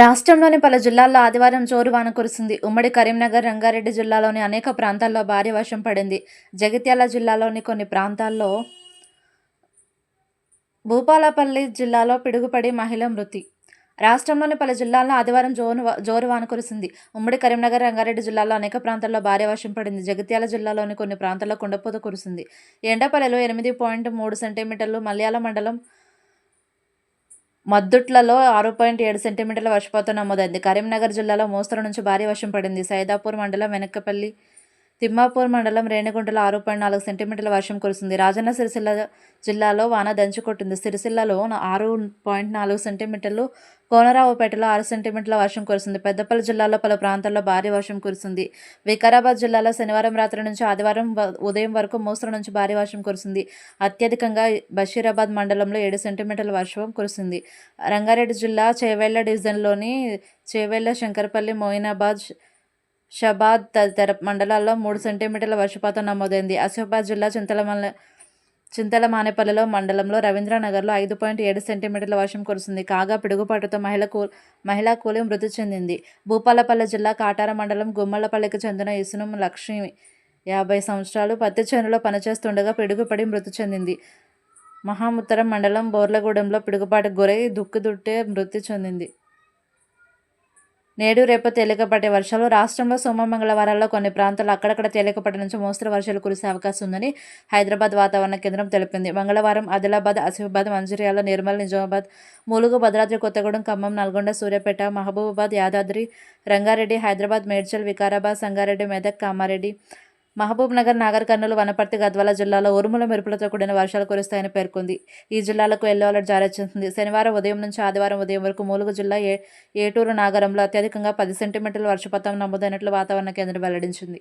రాష్ట్రంలోని పలు జిల్లాల్లో ఆదివారం జోరు వాన కురిసింది. ఉమ్మడి కరీంనగర్ రంగారెడ్డి జిల్లాలోని అనేక ప్రాంతాల్లో భారీ వర్షం పడింది. జగిత్యాల జిల్లాలోని కొన్ని ప్రాంతాల్లో భూపాలపల్లి జిల్లాలో పిడుగుపడి మహిళ మృతి. రాష్ట్రంలోని పలు జిల్లాల్లో ఆదివారం జోరు జోరు వాన కురిసింది. ఉమ్మడి కరీంనగర్ రంగారెడ్డి జిల్లాలో అనేక ప్రాంతాల్లో భారీ వర్షం పడింది. జగిత్యాల జిల్లాలోని కొన్ని ప్రాంతాల్లో కుండపోత కురిసింది. ఎండపల్లిలో ఎనిమిది పాయింట్ మూడు సెంటీమీటర్లు మలయాళ మండలం మద్దుట్లలో ఆరు పాయింట్ ఏడు సెంటీమీటర్ల వర్షపాతం నమోదైంది. కరీంనగర్ జిల్లాలో మోస్తరు నుంచి భారీ వర్షం పడింది. సైదాపూర్ మండలం వెనక్కపల్లి తిమ్మాపూర్ మండలం రేణిగుంటలో ఆరు పాయింట్ నాలుగు సెంటీమీటర్ల వర్షం కురిసింది. రాజన్న సిరిసిల్ల జిల్లాలో వాన దంచుకొట్టింది సిరిసిల్లలో ఆరు పాయింట్ నాలుగు సెంటీమీటర్లు కోనరావుపేటలో ఆరు సెంటీమీటర్ల వర్షం కురిసింది. పెద్దపల్లి జిల్లాలో పలు ప్రాంతాల్లో భారీ వర్షం కురిసింది. వికారాబాద్ జిల్లాలో శనివారం రాత్రి నుంచి ఆదివారం ఉదయం వరకు మోస్తరు నుంచి భారీ వర్షం కురిసింది. అత్యధికంగా బషీరాబాద్ మండలంలో ఏడు సెంటీమీటర్ల వర్షం కురిసింది. రంగారెడ్డి జిల్లా చేవెళ్ళ డివిజన్లోని చేవెళ్ళ శంకరపల్లి మోయినాబాద్ షబాద్ తదితర మండలాల్లో మూడు సెంటీమీటర్ల వర్షపాతం నమోదైంది. ఆసిఫాబాద్ జిల్లా చింతలమల్ల చింతలమానేపల్లిలో మండలంలో రవీంద్రనగర్లో ఐదు పాయింట్ ఏడు సెంటీమీటర్ల వర్షం కురిసింది. కాగా పిడుగుపాటుతో మహిళ కూ మహిళా కూలి మృతి చెందింది. భూపాలపల్లి జిల్లా కాటార మండలం గుమ్మలపల్లికి చెందిన ఇసునం లక్ష్మి యాభై సంవత్సరాలు పత్తి చేనులో పనిచేస్తుండగా పిడుగుపడి మృతి చెందింది. మహాముత్తరం మండలం బోర్లగూడెంలో పిడుగుపాటు గురై దుక్కుదుట్టే మృతి చెందింది. నేడు రేపు తేలికపాటి వర్షాలు. రాష్ట్రంలో సోమ మంగళవారాల్లో కొన్ని ప్రాంతాలు అక్కడక్కడ తేలికపాటి నుంచి మోస్తరు వర్షాలు కురిసే అవకాశం ఉందని హైదరాబాద్ వాతావరణ కేంద్రం తెలిపింది. మంగళవారం ఆదిలాబాద్ ఆసిఫాబాద్ మంచిర్యాల నిర్మల్ నిజామాబాద్ ములుగు భద్రాద్రి కొత్తగూడెం ఖమ్మం నల్గొండ సూర్యాపేట మహబూబాబాద్ యాదాద్రి రంగారెడ్డి హైదరాబాద్ మేడ్చల్ వికారాబాద్ సంగారెడ్డి మెదక్ కామారెడ్డి మహబూబ్ నగర్ నాగర్ కర్నూలు వనపర్తి గద్వాల జిల్లాలో ఉరుముల మెరుపులతో కూడిన వర్షాలు కురుస్తాయని పేర్కొంది. ఈ జిల్లాలకు ఎల్లో అలర్ట్ జారీ చేసింది. శనివారం ఉదయం నుంచి ఆదివారం ఉదయం వరకు మూలుగు జిల్లా ఏ ఏటూరు నాగరంలో అత్యధికంగా పది సెంటీమీటర్ల వర్షపాతం నమోదైనట్లు వాతావరణ కేంద్రం వెల్లడించింది.